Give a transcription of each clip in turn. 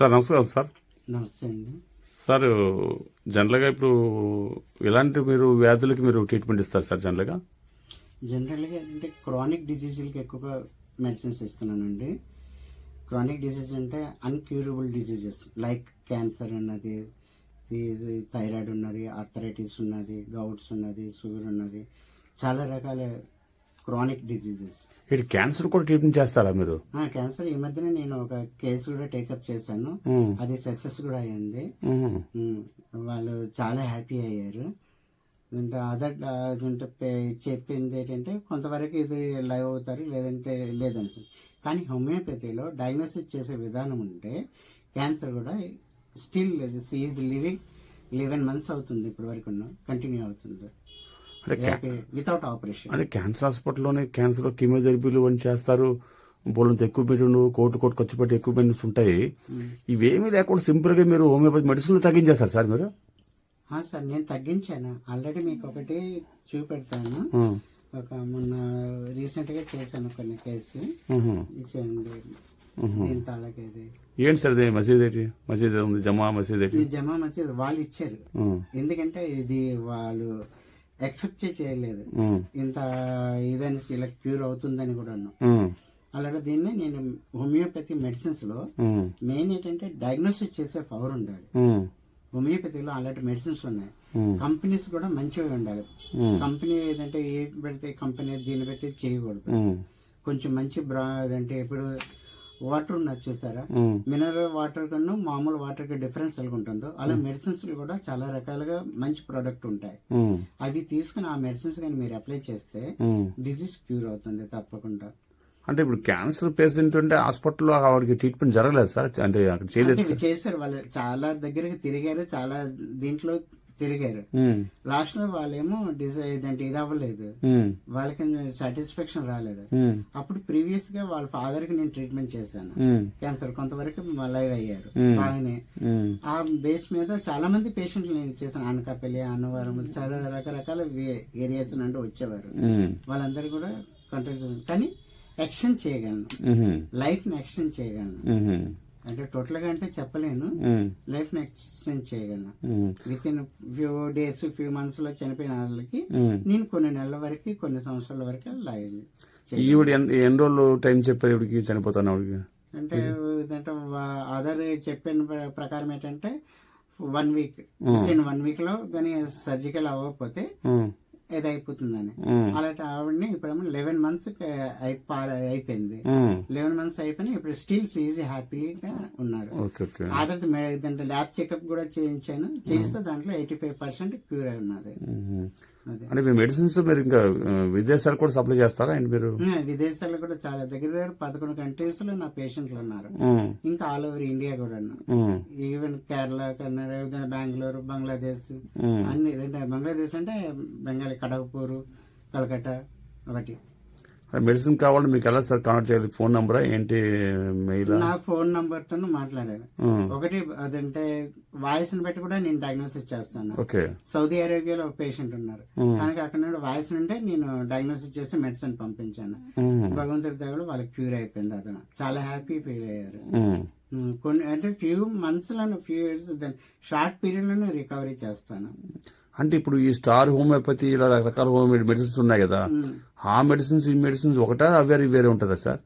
Sir నమస్కారం sir. నమస్తే అండి. సార్ జనరల్గా ఇప్పుడు ఎలాంటి మీరు వ్యాధులకి మీరు ట్రీట్మెంట్ ఇస్తారు సార్ జనరల్గా? జనరల్గా ఏంటంటే క్రానిక్ డిసీజులకి ఎక్కువగా మెడిసిన్స్ ఇస్తున్నానండి. క్రానిక్ డిసీజ్ అంటే అన్క్యూరబుల్ డిసీజెస్ లైక్ క్యాన్సర్ ఉన్నది ఇది థైరాయిడ్ ఉన్నది ఆర్థరైటిస్ ఉన్నది గౌట్స్ ఉన్నది షుగర్ ఉన్నది చాలా రకాల క్రానిక్ డిసీజెస్. ఇటు క్యాన్సర్ కూడా ట్రీట్మెంట్ చేస్తారా మీరు? క్యాన్సర్ ఈ మధ్యన నేను ఒక కేసు కూడా టేకప్ చేశాను. అది సక్సెస్ కూడా అయింది. వాళ్ళు చాలా హ్యాపీ అయ్యారు. అదర్ చెప్పింది ఏంటంటే కొంతవరకు ఇది లైవ్ అవుతారు లేదంటే లేదని సార్ కానీ హోమియోపతిలో డయాగ్నోసిస్ చేసే విధానం ఉంటే క్యాన్సర్ కూడా still is living eleven months అవుతుంది ఇప్పటి వరకు కంటిన్యూ అవుతుంది. వితౌట్ ఆపరేషన్ అంటే క్యాన్సర్ హాస్పిటల్లోనే క్యాన్సర్ కీమోథెరపీలు అని చేస్తారు. బోలంత ఎక్కువ పెట్టిండు కోటి కోటి ఖర్చు పెట్టి ఎక్కువ మెడిసిన్స్ ఉంటాయి ఇవేమీ లేకుండా సింపుల్గా మీరు హోమియోపతి మెడిసిన్లు తగ్గించేస్తారు సార్ మీరు? సార్ నేను తగ్గించాను. ఆల్రెడీ మీకు ఒకటి చూపెడతాను. ఒక మొన్న రీసెంట్గా చేశాను కొన్ని కేసు. ఇచ్చేయండి. ఏంటి సార్ మసీద్ ఏంటి? మసీద్ ఉంది జమా మసీద్ ఏంటి? జమా మసీద్. వాళ్ళు ఇచ్చారు. ఎందుకంటే ఇది వాళ్ళు యాక్సెప్ట్ చేయలేదు. ఇంత ఇదని ఇలా క్యూర్ అవుతుందని కూడా. అలాగే దీన్ని నేను హోమియోపతి మెడిసిన్స్లో. మెయిన్ ఏంటంటే డయాగ్నోసిస్ చేసే పవర్ ఉండాలి. హోమియోపతిలో అలాంటి మెడిసిన్స్ ఉన్నాయి. కంపెనీస్ కూడా మంచిగా ఉండాలి. కంపెనీ ఏదంటే ఏ పెడితే కంపెనీ దీన్ని పెట్టి చేయకూడదు. కొంచెం మంచి బ్రా అంటే ఇప్పుడు వాటర్ ఉన్నది చూసారా. మినరల్ వాటర్ కన్నా మామూలు వాటర్కి డిఫరెన్స్ ఉంటుందో అలా మెడిసిన్స్ కూడా చాలా రకాలుగా మంచి ప్రోడక్ట్ ఉంటాయి. అవి తీసుకుని ఆ మెడిసిన్స్ కానీ మీరు అప్లై చేస్తే. డిసీజ్ క్యూర్ అవుతుంది తప్పకుండా అంటే ఇప్పుడు క్యాన్సర్ పేషెంట్ అంటే హాస్పిటల్లో ఆవిడకి ట్రీట్మెంట్ జరగలేదు సార్ అంటే అక్కడ చేయలేదు చేశారు వాళ్ళు చాలా దగ్గరికి తిరిగారు చాలా దీంట్లో తిరిగారు. లాస్ట్లో వాళ్ళేమో డిసైడ్ అంటే ఇది అవ్వలేదు. వాళ్ళకి సాటిస్ఫాక్షన్ రాలేదు. అప్పుడు ప్రీవియస్గా వాళ్ళ ఫాదర్కి నేను ట్రీట్మెంట్ చేశాను. క్యాన్సర్ కొంతవరకు లైవ్ అయ్యారు. బాగానే. ఆ బేస్ మీద చాలా మంది పేషెంట్లు నేను చేశాను అనకాపల్లి అన్నవరం చాలా రకరకాల ఏరియాస్ నుండి వచ్చేవారు. వాళ్ళందరూ కూడా కంట్రోల్ చేశాను కానీ ఎక్స్టెండ్ చేయగలను. లైఫ్ని ఎక్స్టెండ్ చేయగలను. అంటే టోటల్గా అంటే చెప్పలేను. లైఫ్ ఎక్స్టెండ్ చేయగలను. Within few days few మంత్స్లో చనిపోయిన వాళ్ళకి. నేను కొన్ని నెలల వరకు కొన్ని సంవత్సరాల వరకు లైవ్ ఈవిడ ఎన్- ఎన్ని రోజులు టైం చెప్పారు ఈవిడికి చనిపోతాను ఆవిడకి? అంటే ఏంటంటే అదర్ చెప్పిన ప్ర- ప్రకారం ఏంటంటే వన్ వీక్. ఇన్ వన్ వీక్లో కానీ సర్జికల్ అవ్వకపోతే మ్మ్. ఇది అయిపోతుందని మ్మ్. అలాంటి ఆవిడని ఇప్పుడేమో లెవెన్ మంత్స్ అయిపోయింది. లెవెన్ మంత్స్ అయిపోయినాయి ఇప్పుడు స్టిల్ ఈజీ హ్యాపీగా ఉన్నారు ఆ తర్వాత దాంట్లో ల్యాబ్ చెకప్ కూడా చేయించాను చేయిస్తే దాంట్లో ఎయిటీ ఫైవ్ పర్సెంట్ క్యూర్ అయి ఉన్నది అంటే మీ మెడిసిన్స్ మీరు ఇంకా విదేశాలు కూడా సప్లై చేస్తారా అండి మీరు ఆ, విదేశాల్లో కూడా చాలా దగ్గర దగ్గర పదకొండు కంట్రీస్లో నా పేషెంట్లు ఉన్నారు. ఇంకా ఆల్ ఓవర్ ఇండియా కూడా. ఈవెన్ కేరళ కర్ణాటక బెంగళూరు బంగ్లాదేశ్. అన్ని బంగ్లాదేశ్ అంటే బెంగాలీ కడగపూరు కలకత్తా ఒకటి మెడిసిన్ కావాలంటే మీకు ఎలా సార్ కాంటాక్ట్ చేయాలి? ఫోన్ నంబరా? ఏంటి మెయిల్ నా ఫోన్ నంబర్తో మాట్లాడాను ఒకటి అదంటే వాయిస్ని బట్టి కూడా నేను డయాగ్నోసిస్ చేస్తాను. ఓకే. సౌదీ అరేబియాలో ఒక పేషెంట్ ఉన్నారు. కనుక అక్కడ నుండి వాయిస్ నుండే నేను డయాగ్నోసిస్ చేసి మెడిసిన్ పంపించాను. భగవంతుడి దగ్గర వాళ్ళకి క్యూర్ అయిపోయింది అతను. చాలా హ్యాపీ ఫీల్ అయ్యారు. కొన్ని అంటే ఫ్యూ మంత్స్లోనే ఫ్యూ ఇయర్స్ షార్ట్ పీరియడ్లోనే రికవరీ చేస్తాను. అంటే ఇప్పుడు ఈ స్టార్ హోమియోపతి ఇలా రకరకాల హోమియో మెడిసిన్స్ ఉన్నాయి కదా. ఆ మెడిసిన్స్ ఈ మెడిసిన్స్ ఒకటా వేరే వేరే ఉంటుందా సార్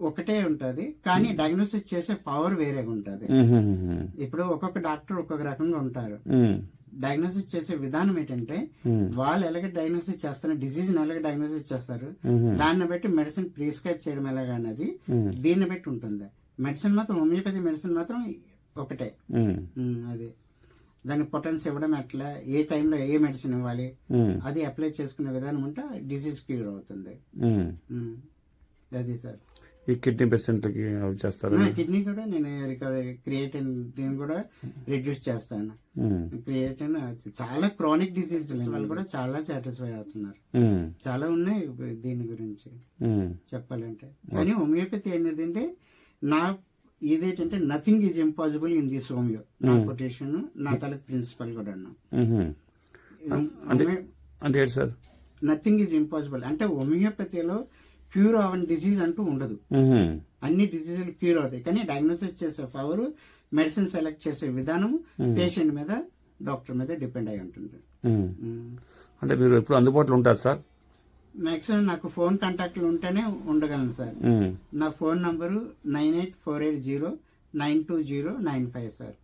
ఒకటే ఉంటది కానీ డయాగ్నోసిస్ చేసే పవర్ వేరేగా ఉంటది. ఇప్పుడు ఒక్కొక్క డాక్టర్ ఒక్కొక్క రకంగా ఉంటారు. డయాగ్నోసిస్ చేసే విధానం ఏంటంటే. వాళ్ళు ఎలాగ డయాగ్నోసిస్ చేస్తారు డిసీజ్ ఎలాగ డయాగ్నోసిస్ చేస్తారు. దాన్ని బట్టి మెడిసిన్ ప్రిస్క్రైబ్ చేయడం ఎలాగ. దీన్ని బట్టి ఉంటుంది మెడిసిన్ మాత్రం హోమియోపతి మెడిసిన్ మాత్రం ఒకటే అది దానికి పొటెన్స్ ఇవ్వడం ఎట్లా? ఏ టైంలో ఏ మెడిసిన్ ఇవ్వాలి? మ్మ్. అది అప్లై చేసుకునే విధానం ఉంటే డిసీజ్ క్యూర్ అవుతుంది. మ్మ్. ఉమ్, అది సార్. ఈ కిడ్నీ పేషెంట్లకి అవి చేస్తారా? కిడ్నీ కూడా నేను రికవరీ క్రియేటిన్ దీన్ని కూడా రిడ్యూస్ చేస్తాను. క్రియేటిన్ చాలా క్రానిక్ డిసీజ్ వాళ్ళు కూడా చాలా సాటిస్ఫై అవుతున్నారు. చాలా ఉన్నాయి దీని గురించి. చెప్పాలంటే. కానీ హోమియోపతి ఏంటంటే నా ఇదేంటంటే nothing is impossible in this homeo నా కొటేషన్ నా తల ప్రిన్సిపల్ కూడా. అంటే ఏంటి సార్? నథింగ్ ఈజ్ ఇంపాసిబుల్ అంటే హోమియోపతిలో క్యూర్ అవ్వని డిసీజ్ అంటూ ఉండదు. మ్హూ. అన్ని డిసీజులు క్యూర్ అవుతాయి. కానీ డయాగ్నోసిస్ చేసే పవర్ మెడిసిన్ సెలెక్ట్ చేసే విధానం పేషెంట్ మీద డాక్టర్ మీద డిపెండ్ అయి ఉంటుంది. మ్. అంటే మీరు ఎప్పుడు అందుబాటులో ఉంటారు సార్? మ్యాక్సిమం నాకు ఫోన్ కాంటాక్ట్లు ఉంటేనే ఉండగలను సార్. నా phone number nine eight four eight zero nine two zero nine five sir.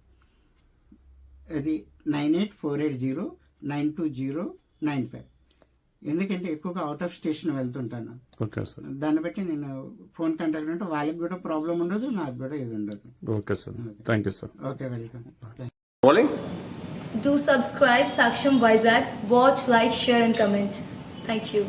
అది nine eight four eight zero nine two zero nine five. ఎందుకంటే ఎక్కువగా out of station వెళ్తుంటాను. Okay sir. దాన్ని బట్టి నేను ఫోన్ కాంటాక్ట్ ఉంటే వాళ్ళకి కూడా ప్రాబ్లం ఉండదు నాకు కూడా ఇది ఉండదు. Okay sir. Thank you sir okay welcome? Do subscribe Saksham Vizag. Watch, like, share, and comment. Thank you.